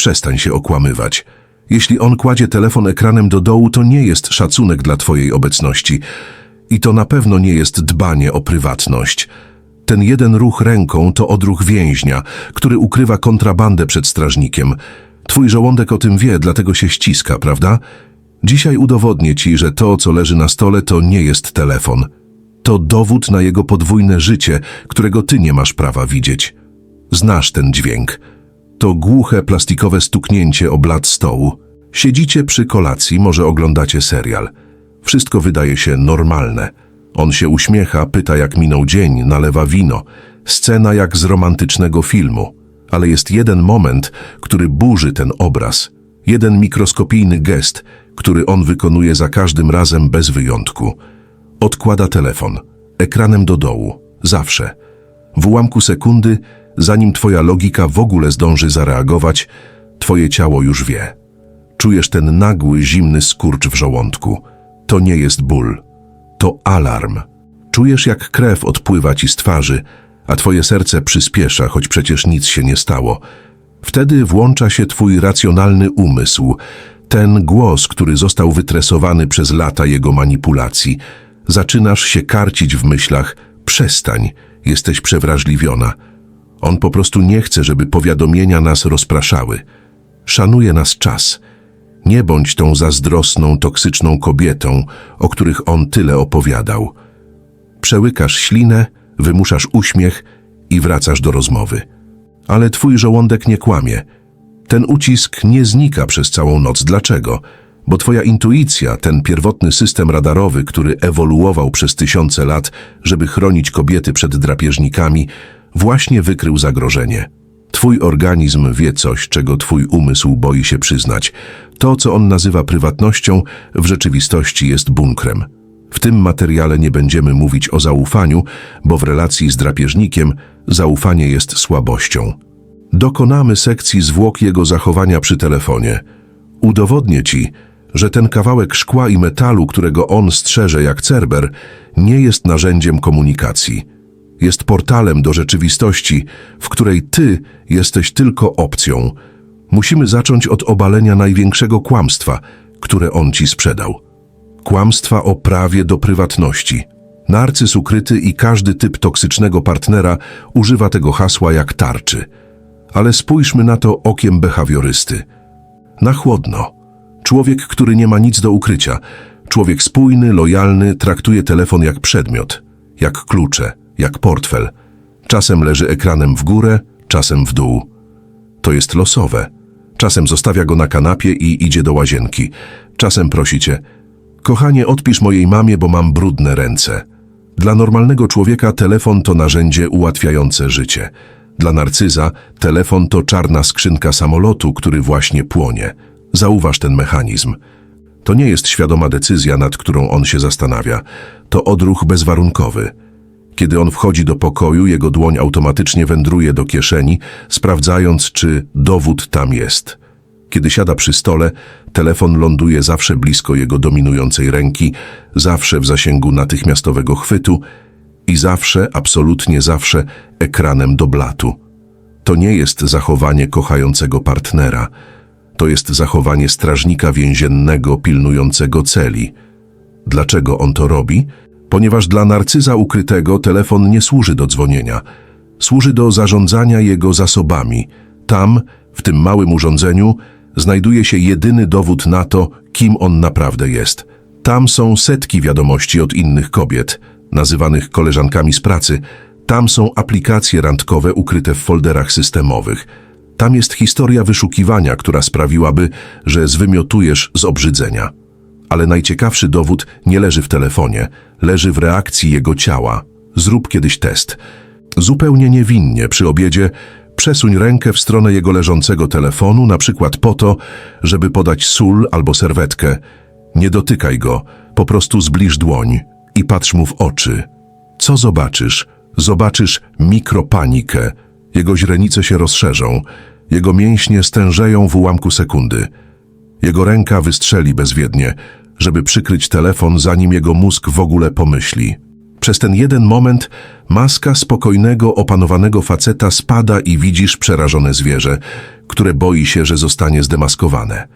Przestań się okłamywać. Jeśli on kładzie telefon ekranem do dołu, to nie jest szacunek dla twojej obecności. I to na pewno nie jest dbanie o prywatność. Ten jeden ruch ręką to odruch więźnia, który ukrywa kontrabandę przed strażnikiem. Twój żołądek o tym wie, dlatego się ściska, prawda? Dzisiaj udowodnię ci, że to, co leży na stole, to nie jest telefon. To dowód na jego podwójne życie, którego ty nie masz prawa widzieć. Znasz ten dźwięk. To głuche, plastikowe stuknięcie o blat stołu. Siedzicie przy kolacji, może oglądacie serial. Wszystko wydaje się normalne. On się uśmiecha, pyta jak minął dzień, nalewa wino. Scena jak z romantycznego filmu. Ale jest jeden moment, który burzy ten obraz. Jeden mikroskopijny gest, który on wykonuje za każdym razem bez wyjątku. Odkłada telefon, ekranem do dołu, zawsze. W ułamku sekundy, zanim twoja logika w ogóle zdąży zareagować, twoje ciało już wie. Czujesz ten nagły, zimny skurcz w żołądku. To nie jest ból, to alarm. Czujesz, jak krew odpływa ci z twarzy, a twoje serce przyspiesza, choć przecież nic się nie stało. Wtedy włącza się twój racjonalny umysł, ten głos, który został wytresowany przez lata jego manipulacji. Zaczynasz się karcić w myślach, przestań, jesteś przewrażliwiona. On po prostu nie chce, żeby powiadomienia nas rozpraszały. Szanuje nas czas. Nie bądź tą zazdrosną, toksyczną kobietą, o których on tyle opowiadał. Przełykasz ślinę, wymuszasz uśmiech i wracasz do rozmowy. Ale twój żołądek nie kłamie. Ten ucisk nie znika przez całą noc. Dlaczego? Bo twoja intuicja, ten pierwotny system radarowy, który ewoluował przez tysiące lat, żeby chronić kobiety przed drapieżnikami, właśnie wykrył zagrożenie. Twój organizm wie coś, czego twój umysł boi się przyznać. To, co on nazywa prywatnością, w rzeczywistości jest bunkrem. W tym materiale nie będziemy mówić o zaufaniu, bo w relacji z drapieżnikiem zaufanie jest słabością. Dokonamy sekcji zwłok jego zachowania przy telefonie. Udowodnię ci, że ten kawałek szkła i metalu, którego on strzeże jak cerber, nie jest narzędziem komunikacji. Jest portalem do rzeczywistości, w której ty jesteś tylko opcją. Musimy zacząć od obalenia największego kłamstwa, które on ci sprzedał. Kłamstwa o prawie do prywatności. Narcyz ukryty i każdy typ toksycznego partnera używa tego hasła jak tarczy. Ale spójrzmy na to okiem behawiorysty. Na chłodno. Człowiek, który nie ma nic do ukrycia. Człowiek spójny, lojalny, traktuje telefon jak przedmiot, jak klucze, jak portfel. Czasem leży ekranem w górę, czasem w dół. To jest losowe. Czasem zostawia go na kanapie i idzie do łazienki. Czasem prosi cię, kochanie, odpisz mojej mamie, bo mam brudne ręce. Dla normalnego człowieka telefon to narzędzie ułatwiające życie. Dla narcyza telefon to czarna skrzynka samolotu, który właśnie płonie. Zauważ ten mechanizm. To nie jest świadoma decyzja, nad którą on się zastanawia. To odruch bezwarunkowy. Kiedy on wchodzi do pokoju, jego dłoń automatycznie wędruje do kieszeni, sprawdzając, czy dowód tam jest. Kiedy siada przy stole, telefon ląduje zawsze blisko jego dominującej ręki, zawsze w zasięgu natychmiastowego chwytu i zawsze, absolutnie zawsze, ekranem do blatu. To nie jest zachowanie kochającego partnera. To jest zachowanie strażnika więziennego pilnującego celi. Dlaczego on to robi? Ponieważ dla narcyza ukrytego telefon nie służy do dzwonienia. Służy do zarządzania jego zasobami. Tam, w tym małym urządzeniu, znajduje się jedyny dowód na to, kim on naprawdę jest. Tam są setki wiadomości od innych kobiet, nazywanych koleżankami z pracy. Tam są aplikacje randkowe ukryte w folderach systemowych. Tam jest historia wyszukiwania, która sprawiłaby, że zwymiotujesz z obrzydzenia. Ale najciekawszy dowód nie leży w telefonie, leży w reakcji jego ciała. Zrób kiedyś test. Zupełnie niewinnie przy obiedzie przesuń rękę w stronę jego leżącego telefonu, na przykład po to, żeby podać sól albo serwetkę. Nie dotykaj go, po prostu zbliż dłoń i patrz mu w oczy. Co zobaczysz? Zobaczysz mikropanikę. Jego źrenice się rozszerzą, jego mięśnie stężeją w ułamku sekundy. Jego ręka wystrzeli bezwiednie, żeby przykryć telefon, zanim jego mózg w ogóle pomyśli. Przez ten jeden moment maska spokojnego, opanowanego faceta spada i widzisz przerażone zwierzę, które boi się, że zostanie zdemaskowane.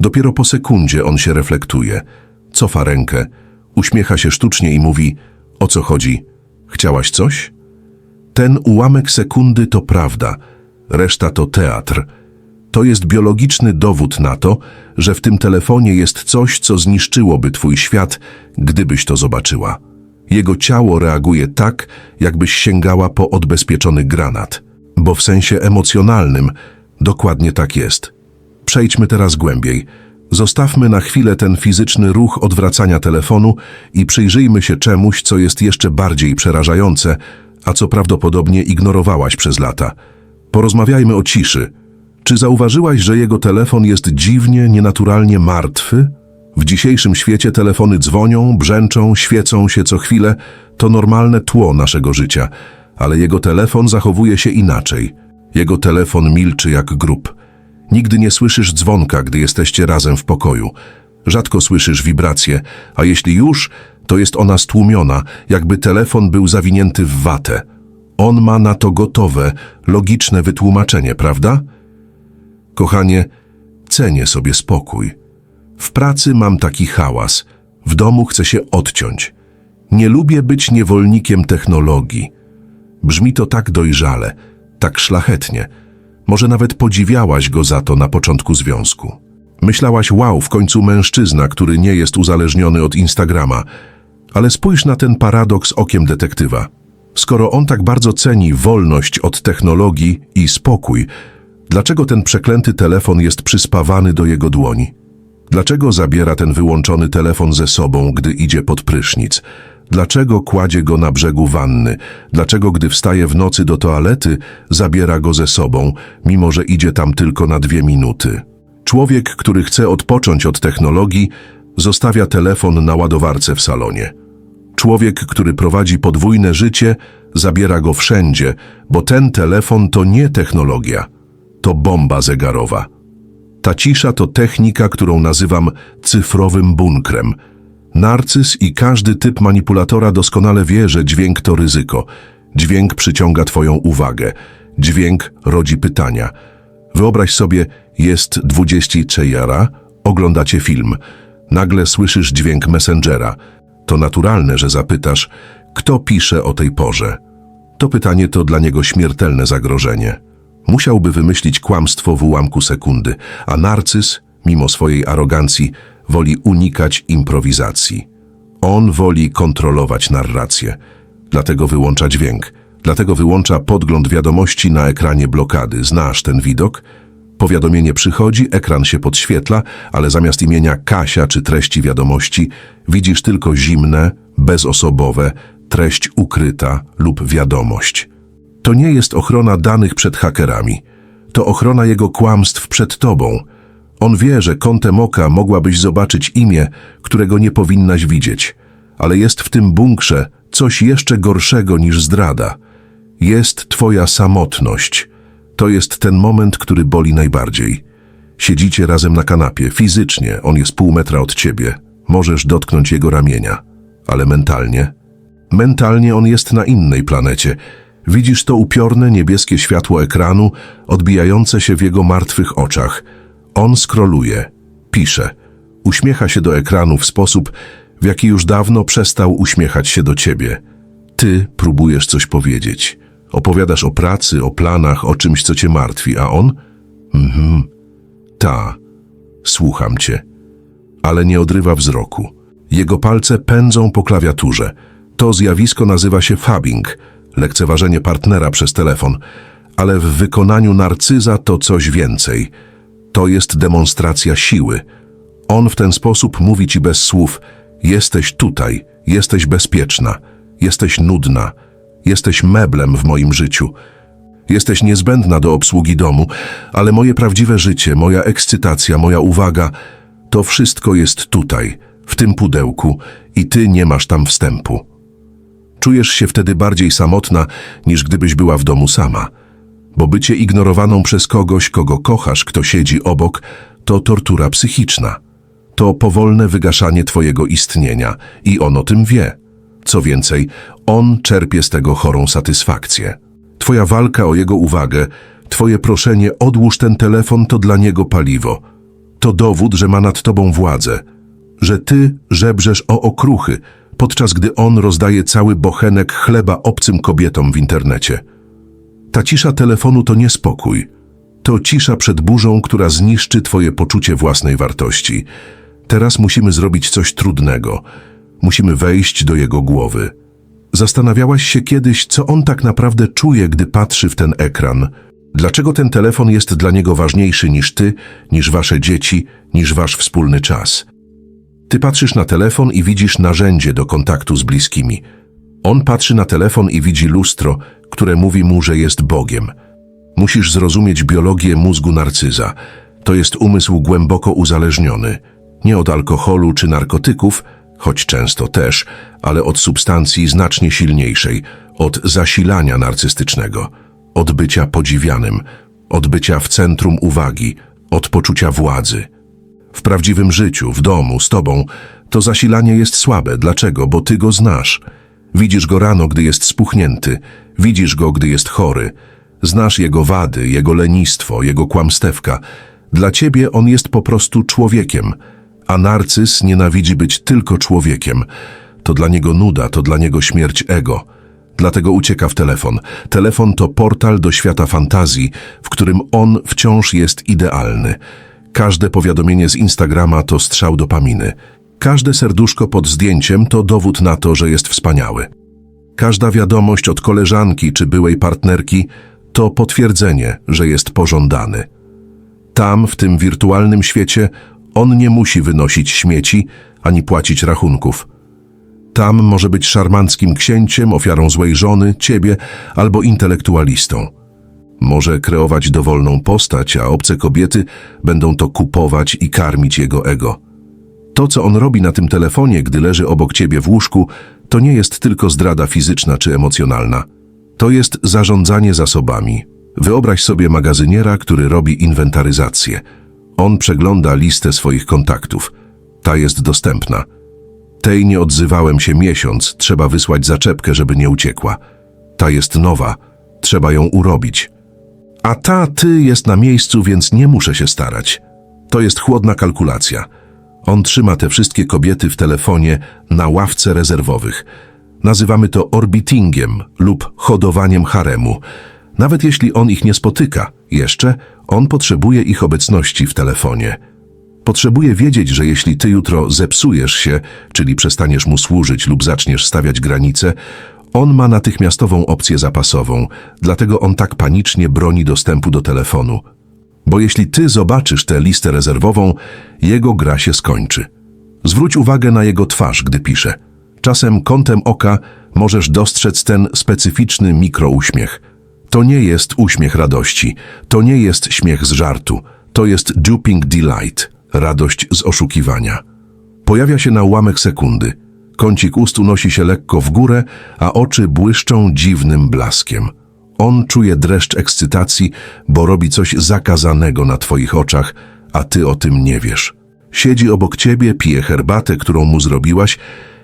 Dopiero po sekundzie on się reflektuje, cofa rękę, uśmiecha się sztucznie i mówi: O co chodzi? Chciałaś coś? Ten ułamek sekundy to prawda, reszta to teatr. To jest biologiczny dowód na to, że w tym telefonie jest coś, co zniszczyłoby twój świat, gdybyś to zobaczyła. Jego ciało reaguje tak, jakbyś sięgała po odbezpieczony granat. Bo w sensie emocjonalnym dokładnie tak jest. Przejdźmy teraz głębiej. Zostawmy na chwilę ten fizyczny ruch odwracania telefonu i przyjrzyjmy się czemuś, co jest jeszcze bardziej przerażające, a co prawdopodobnie ignorowałaś przez lata. Porozmawiajmy o ciszy. Czy zauważyłaś, że jego telefon jest dziwnie, nienaturalnie martwy? W dzisiejszym świecie telefony dzwonią, brzęczą, świecą się co chwilę. To normalne tło naszego życia, ale jego telefon zachowuje się inaczej. Jego telefon milczy jak grób. Nigdy nie słyszysz dzwonka, gdy jesteście razem w pokoju. Rzadko słyszysz wibrację, a jeśli już, to jest ona stłumiona, jakby telefon był zawinięty w watę. On ma na to gotowe, logiczne wytłumaczenie, prawda? Kochanie, cenię sobie spokój. W pracy mam taki hałas, w domu chcę się odciąć. Nie lubię być niewolnikiem technologii. Brzmi to tak dojrzale, tak szlachetnie. Może nawet podziwiałaś go za to na początku związku. Myślałaś, wow, w końcu mężczyzna, który nie jest uzależniony od Instagrama. Ale spójrz na ten paradoks okiem detektywa. Skoro on tak bardzo ceni wolność od technologii i spokój, dlaczego ten przeklęty telefon jest przyspawany do jego dłoni? Dlaczego zabiera ten wyłączony telefon ze sobą, gdy idzie pod prysznic? Dlaczego kładzie go na brzegu wanny? Dlaczego, gdy wstaje w nocy do toalety, zabiera go ze sobą, mimo że idzie tam tylko na dwie minuty? Człowiek, który chce odpocząć od technologii, zostawia telefon na ładowarce w salonie. Człowiek, który prowadzi podwójne życie, zabiera go wszędzie, bo ten telefon to nie technologia, to bomba zegarowa. Ta cisza to technika, którą nazywam cyfrowym bunkrem. Narcyz i każdy typ manipulatora doskonale wie, że dźwięk to ryzyko. Dźwięk przyciąga twoją uwagę. Dźwięk rodzi pytania. Wyobraź sobie, jest 20 jara, oglądacie film. Nagle słyszysz dźwięk Messengera. To naturalne, że zapytasz, kto pisze o tej porze. To pytanie to dla niego śmiertelne zagrożenie. Musiałby wymyślić kłamstwo w ułamku sekundy, a narcyz, mimo swojej arogancji, woli unikać improwizacji. On woli kontrolować narrację, dlatego wyłącza dźwięk, dlatego wyłącza podgląd wiadomości na ekranie blokady. Znasz ten widok? Powiadomienie przychodzi, ekran się podświetla, ale zamiast imienia Kasia czy treści wiadomości widzisz tylko zimne, bezosobowe, treść ukryta lub wiadomość. To nie jest ochrona danych przed hakerami. To ochrona jego kłamstw przed tobą. On wie, że kątem oka mogłabyś zobaczyć imię, którego nie powinnaś widzieć. Ale jest w tym bunkrze coś jeszcze gorszego niż zdrada. Jest twoja samotność. To jest ten moment, który boli najbardziej. Siedzicie razem na kanapie, fizycznie, on jest pół metra od ciebie. Możesz dotknąć jego ramienia. Ale mentalnie? Mentalnie on jest na innej planecie. Widzisz to upiorne niebieskie światło ekranu, odbijające się w jego martwych oczach. On skroluje, pisze, uśmiecha się do ekranu w sposób, w jaki już dawno przestał uśmiechać się do ciebie. Ty próbujesz coś powiedzieć. Opowiadasz o pracy, o planach, o czymś, co cię martwi, a on? Mhm. Ta. Słucham cię. Ale nie odrywa wzroku. Jego palce pędzą po klawiaturze. To zjawisko nazywa się fabbing, lekceważenie partnera przez telefon, ale w wykonaniu narcyza to coś więcej. To jest demonstracja siły. On w ten sposób mówi ci bez słów: Jesteś tutaj, jesteś bezpieczna, jesteś nudna, jesteś meblem w moim życiu. Jesteś niezbędna do obsługi domu, ale moje prawdziwe życie, moja ekscytacja, moja uwaga to wszystko jest tutaj, w tym pudełku, i ty nie masz tam wstępu. Czujesz się wtedy bardziej samotna, niż gdybyś była w domu sama. Bo bycie ignorowaną przez kogoś, kogo kochasz, kto siedzi obok, to tortura psychiczna. To powolne wygaszanie twojego istnienia i on o tym wie. Co więcej, on czerpie z tego chorą satysfakcję. Twoja walka o jego uwagę, twoje proszenie odłóż ten telefon to dla niego paliwo. To dowód, że ma nad tobą władzę, że ty żebrzesz o okruchy, podczas gdy on rozdaje cały bochenek chleba obcym kobietom w internecie. Ta cisza telefonu to nie spokój. To cisza przed burzą, która zniszczy twoje poczucie własnej wartości. Teraz musimy zrobić coś trudnego. Musimy wejść do jego głowy. Zastanawiałaś się kiedyś, co on tak naprawdę czuje, gdy patrzy w ten ekran? Dlaczego ten telefon jest dla niego ważniejszy niż ty, niż wasze dzieci, niż wasz wspólny czas? Ty patrzysz na telefon i widzisz narzędzie do kontaktu z bliskimi. On patrzy na telefon i widzi lustro, które mówi mu, że jest Bogiem. Musisz zrozumieć biologię mózgu narcyza. To jest umysł głęboko uzależniony. Nie od alkoholu czy narkotyków, choć często też, ale od substancji znacznie silniejszej, od zasilania narcystycznego, od bycia podziwianym, od bycia w centrum uwagi, od poczucia władzy. W prawdziwym życiu, w domu, z tobą, to zasilanie jest słabe. Dlaczego? Bo ty go znasz. Widzisz go rano, gdy jest spuchnięty. Widzisz go, gdy jest chory. Znasz jego wady, jego lenistwo, jego kłamstewka. Dla ciebie on jest po prostu człowiekiem, a narcyz nienawidzi być tylko człowiekiem. To dla niego nuda, to dla niego śmierć ego. Dlatego ucieka w telefon. Telefon to portal do świata fantazji, w którym on wciąż jest idealny. Każde powiadomienie z Instagrama to strzał dopaminy. Każde serduszko pod zdjęciem to dowód na to, że jest wspaniały. Każda wiadomość od koleżanki czy byłej partnerki to potwierdzenie, że jest pożądany. Tam, w tym wirtualnym świecie, on nie musi wynosić śmieci ani płacić rachunków. Tam może być szarmanckim księciem, ofiarą złej żony, ciebie albo intelektualistą. Może kreować dowolną postać, a obce kobiety będą to kupować i karmić jego ego. To, co on robi na tym telefonie, gdy leży obok ciebie w łóżku, to nie jest tylko zdrada fizyczna czy emocjonalna. To jest zarządzanie zasobami. Wyobraź sobie magazyniera, który robi inwentaryzację. On przegląda listę swoich kontaktów. Ta jest dostępna. Tej nie odzywałem się miesiąc, trzeba wysłać zaczepkę, żeby nie uciekła. Ta jest nowa, trzeba ją urobić. A ta ty jest na miejscu, więc nie muszę się starać. To jest chłodna kalkulacja. On trzyma te wszystkie kobiety w telefonie na ławce rezerwowych. Nazywamy to orbitingiem lub hodowaniem haremu. Nawet jeśli on ich nie spotyka, jeszcze on potrzebuje ich obecności w telefonie. Potrzebuje wiedzieć, że jeśli ty jutro zepsujesz się, czyli przestaniesz mu służyć lub zaczniesz stawiać granice, on ma natychmiastową opcję zapasową, dlatego on tak panicznie broni dostępu do telefonu. Bo jeśli ty zobaczysz tę listę rezerwową, jego gra się skończy. Zwróć uwagę na jego twarz, gdy pisze. Czasem kątem oka możesz dostrzec ten specyficzny mikrouśmiech. To nie jest uśmiech radości, to nie jest śmiech z żartu, to jest duping delight, radość z oszukiwania. Pojawia się na ułamek sekundy. Kącik ust unosi się lekko w górę, a oczy błyszczą dziwnym blaskiem. On czuje dreszcz ekscytacji, bo robi coś zakazanego na twoich oczach, a ty o tym nie wiesz. Siedzi obok ciebie, pije herbatę, którą mu zrobiłaś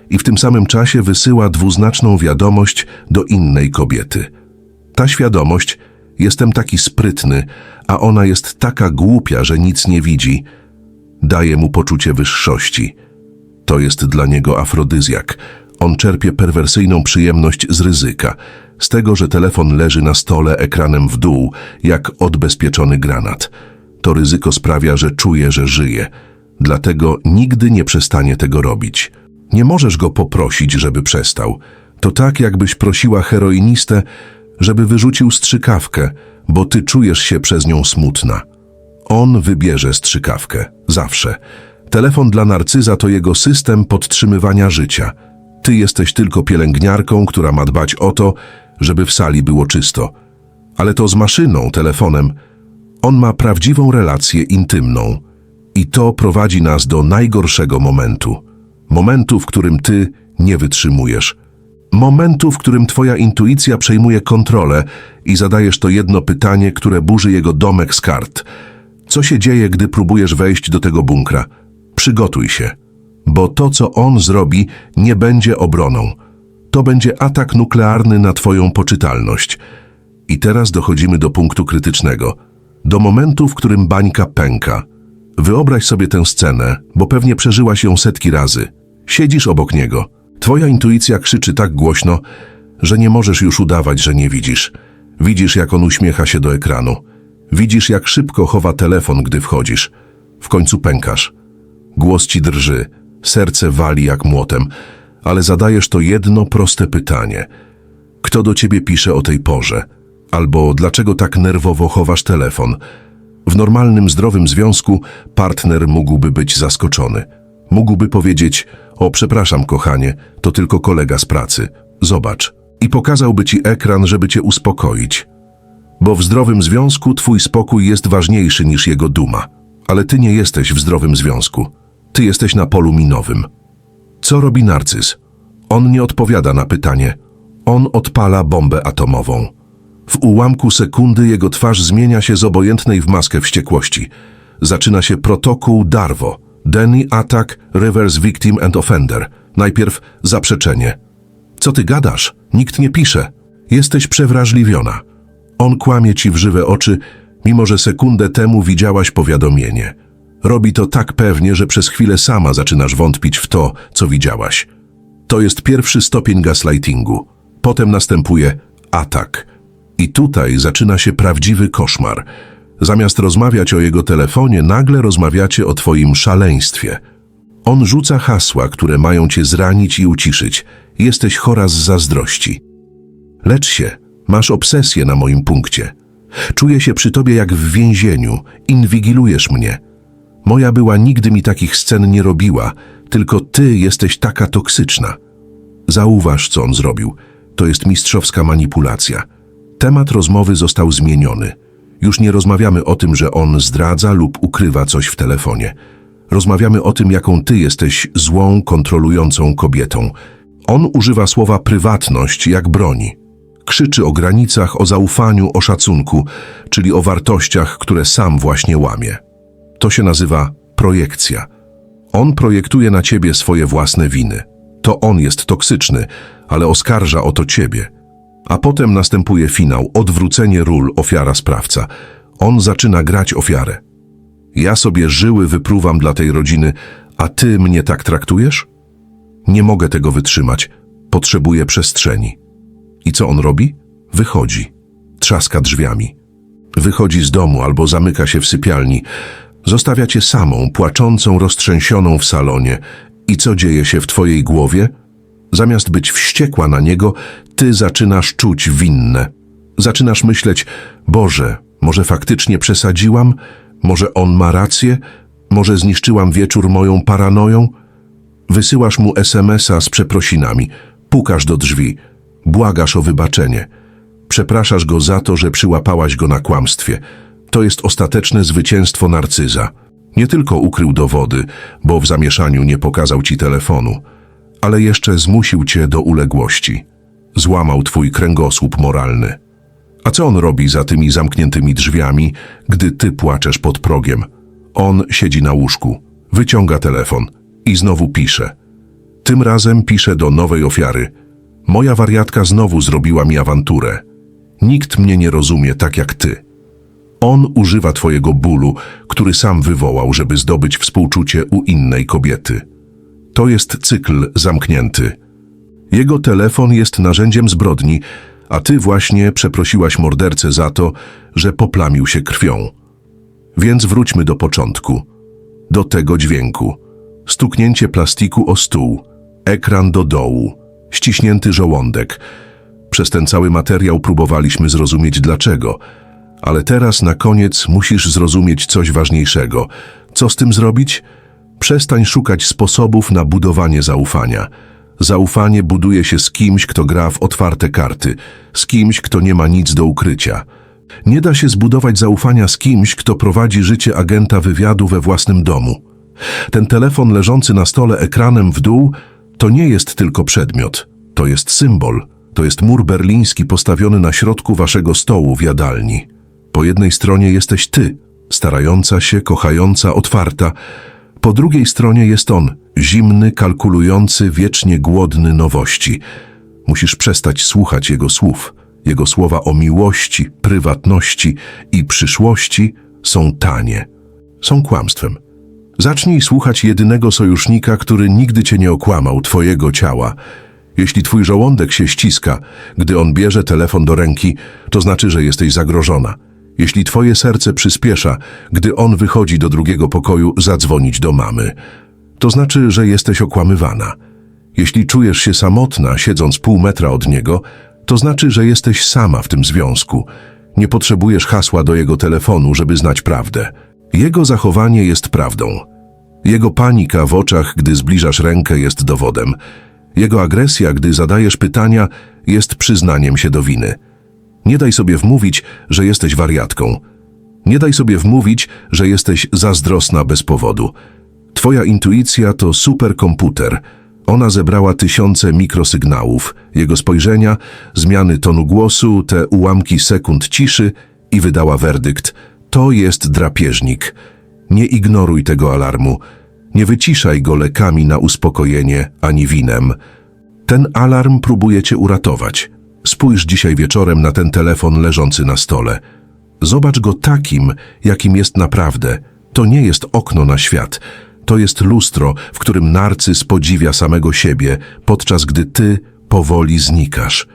i w tym samym czasie wysyła dwuznaczną wiadomość do innej kobiety. Ta świadomość, jestem taki sprytny, a ona jest taka głupia, że nic nie widzi, daje mu poczucie wyższości. To jest dla niego afrodyzjak. On czerpie perwersyjną przyjemność z ryzyka, z tego, że telefon leży na stole ekranem w dół, jak odbezpieczony granat. To ryzyko sprawia, że czuje, że żyje. Dlatego nigdy nie przestanie tego robić. Nie możesz go poprosić, żeby przestał. To tak, jakbyś prosiła heroinistę, żeby wyrzucił strzykawkę, bo ty czujesz się przez nią smutna. On wybierze strzykawkę. Zawsze. Telefon dla narcyza to jego system podtrzymywania życia. Ty jesteś tylko pielęgniarką, która ma dbać o to, żeby w sali było czysto. Ale to z maszyną, telefonem. On ma prawdziwą relację intymną. I to prowadzi nas do najgorszego momentu. Momentu, w którym ty nie wytrzymujesz. Momentu, w którym twoja intuicja przejmuje kontrolę i zadajesz to jedno pytanie, które burzy jego domek z kart. Co się dzieje, gdy próbujesz wejść do tego bunkra? Przygotuj się, bo to, co on zrobi, nie będzie obroną. To będzie atak nuklearny na twoją poczytalność. I teraz dochodzimy do punktu krytycznego. Do momentu, w którym bańka pęka. Wyobraź sobie tę scenę, bo pewnie przeżyłaś ją setki razy. Siedzisz obok niego. Twoja intuicja krzyczy tak głośno, że nie możesz już udawać, że nie widzisz. Widzisz, jak on uśmiecha się do ekranu. Widzisz, jak szybko chowa telefon, gdy wchodzisz. W końcu pękasz. Głos ci drży, serce wali jak młotem, ale zadajesz to jedno proste pytanie. Kto do ciebie pisze o tej porze? Albo dlaczego tak nerwowo chowasz telefon? W normalnym, zdrowym związku partner mógłby być zaskoczony. Mógłby powiedzieć, o przepraszam kochanie, to tylko kolega z pracy, zobacz. I pokazałby ci ekran, żeby cię uspokoić. Bo w zdrowym związku twój spokój jest ważniejszy niż jego duma. Ale ty nie jesteś w zdrowym związku. Ty jesteś na polu minowym. Co robi narcyz? On nie odpowiada na pytanie. On odpala bombę atomową. W ułamku sekundy jego twarz zmienia się z obojętnej w maskę wściekłości. Zaczyna się protokół Darwo. Denny Attack, Reverse Victim and Offender. Najpierw zaprzeczenie. Co ty gadasz? Nikt nie pisze. Jesteś przewrażliwiona. On kłamie ci w żywe oczy, mimo że sekundę temu widziałaś powiadomienie. Robi to tak pewnie, że przez chwilę sama zaczynasz wątpić w to, co widziałaś. To jest pierwszy stopień gaslightingu. Potem następuje atak. I tutaj zaczyna się prawdziwy koszmar. Zamiast rozmawiać o jego telefonie, nagle rozmawiacie o twoim szaleństwie. On rzuca hasła, które mają cię zranić i uciszyć. Jesteś chora z zazdrości. Lecz się, masz obsesję na moim punkcie. Czuję się przy tobie jak w więzieniu, inwigilujesz mnie. Moja była nigdy mi takich scen nie robiła, tylko ty jesteś taka toksyczna. Zauważ, co on zrobił. To jest mistrzowska manipulacja. Temat rozmowy został zmieniony. Już nie rozmawiamy o tym, że on zdradza lub ukrywa coś w telefonie. Rozmawiamy o tym, jaką ty jesteś złą, kontrolującą kobietą. On używa słowa prywatność jak broni. Krzyczy o granicach, o zaufaniu, o szacunku, czyli o wartościach, które sam właśnie łamie. To się nazywa projekcja. On projektuje na ciebie swoje własne winy. To on jest toksyczny, ale oskarża o to ciebie. A potem następuje finał, odwrócenie ról ofiara-sprawca. On zaczyna grać ofiarę. Ja sobie żyły wypruwam dla tej rodziny, a ty mnie tak traktujesz? Nie mogę tego wytrzymać. Potrzebuję przestrzeni. I co on robi? Wychodzi. Trzaska drzwiami. Wychodzi z domu albo zamyka się w sypialni. Zostawia cię samą, płaczącą, roztrzęsioną w salonie. I co dzieje się w twojej głowie? Zamiast być wściekła na niego, ty zaczynasz czuć winne. Zaczynasz myśleć, Boże, może faktycznie przesadziłam? Może on ma rację? Może zniszczyłam wieczór moją paranoją? Wysyłasz mu SMS-a z przeprosinami, pukasz do drzwi, błagasz o wybaczenie. Przepraszasz go za to, że przyłapałaś go na kłamstwie. To jest ostateczne zwycięstwo narcyza. Nie tylko ukrył dowody, bo w zamieszaniu nie pokazał ci telefonu, ale jeszcze zmusił cię do uległości. Złamał twój kręgosłup moralny. A co on robi za tymi zamkniętymi drzwiami, gdy ty płaczesz pod progiem? On siedzi na łóżku, wyciąga telefon i znowu pisze. Tym razem pisze do nowej ofiary. Moja wariatka znowu zrobiła mi awanturę. Nikt mnie nie rozumie tak jak ty. On używa twojego bólu, który sam wywołał, żeby zdobyć współczucie u innej kobiety. To jest cykl zamknięty. Jego telefon jest narzędziem zbrodni, a ty właśnie przeprosiłaś mordercę za to, że poplamił się krwią. Więc wróćmy do początku. Do tego dźwięku. Stuknięcie plastiku o stół, ekran do dołu, ściśnięty żołądek. Przez ten cały materiał próbowaliśmy zrozumieć dlaczego, ale teraz na koniec musisz zrozumieć coś ważniejszego. Co z tym zrobić? Przestań szukać sposobów na budowanie zaufania. Zaufanie buduje się z kimś, kto gra w otwarte karty, z kimś, kto nie ma nic do ukrycia. Nie da się zbudować zaufania z kimś, kto prowadzi życie agenta wywiadu we własnym domu. Ten telefon leżący na stole ekranem w dół to nie jest tylko przedmiot, to jest symbol, to jest mur berliński postawiony na środku waszego stołu w jadalni. Po jednej stronie jesteś ty, starająca się, kochająca, otwarta. Po drugiej stronie jest on, zimny, kalkulujący, wiecznie głodny nowości. Musisz przestać słuchać jego słów. Jego słowa o miłości, prywatności i przyszłości są tanie. Są kłamstwem. Zacznij słuchać jedynego sojusznika, który nigdy cię nie okłamał, twojego ciała. Jeśli twój żołądek się ściska, gdy on bierze telefon do ręki, to znaczy, że jesteś zagrożona. Jeśli twoje serce przyspiesza, gdy on wychodzi do drugiego pokoju zadzwonić do mamy, to znaczy, że jesteś okłamywana. Jeśli czujesz się samotna, siedząc pół metra od niego, to znaczy, że jesteś sama w tym związku. Nie potrzebujesz hasła do jego telefonu, żeby znać prawdę. Jego zachowanie jest prawdą. Jego panika w oczach, gdy zbliżasz rękę, jest dowodem. Jego agresja, gdy zadajesz pytania, jest przyznaniem się do winy. Nie daj sobie wmówić, że jesteś wariatką. Nie daj sobie wmówić, że jesteś zazdrosna bez powodu. Twoja intuicja to superkomputer. Ona zebrała tysiące mikrosygnałów, jego spojrzenia, zmiany tonu głosu, te ułamki sekund ciszy i wydała werdykt. To jest drapieżnik. Nie ignoruj tego alarmu. Nie wyciszaj go lekami na uspokojenie ani winem. Ten alarm próbuje cię uratować. Spójrz dzisiaj wieczorem na ten telefon leżący na stole. Zobacz go takim, jakim jest naprawdę. To nie jest okno na świat. To jest lustro, w którym narcyz podziwia samego siebie, podczas gdy ty powoli znikasz.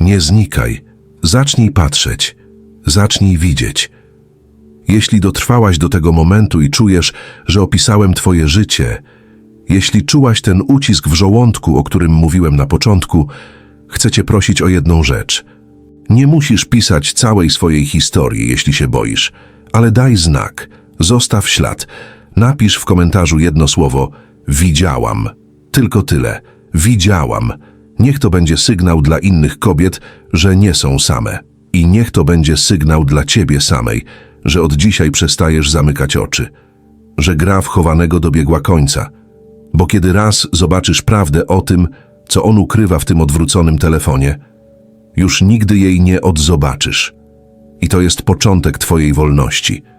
Nie znikaj. Zacznij patrzeć. Zacznij widzieć. Jeśli dotrwałaś do tego momentu i czujesz, że opisałem twoje życie, jeśli czułaś ten ucisk w żołądku, o którym mówiłem na początku, chcę cię prosić o jedną rzecz. Nie musisz pisać całej swojej historii, jeśli się boisz, ale daj znak, zostaw ślad. Napisz w komentarzu jedno słowo widziałam. Tylko tyle. Widziałam. Niech to będzie sygnał dla innych kobiet, że nie są same. I niech to będzie sygnał dla ciebie samej, że od dzisiaj przestajesz zamykać oczy. Że gra wchowanego dobiegła końca. Bo kiedy raz zobaczysz prawdę o tym, co on ukrywa w tym odwróconym telefonie, już nigdy jej nie odzobaczysz. I to jest początek twojej wolności –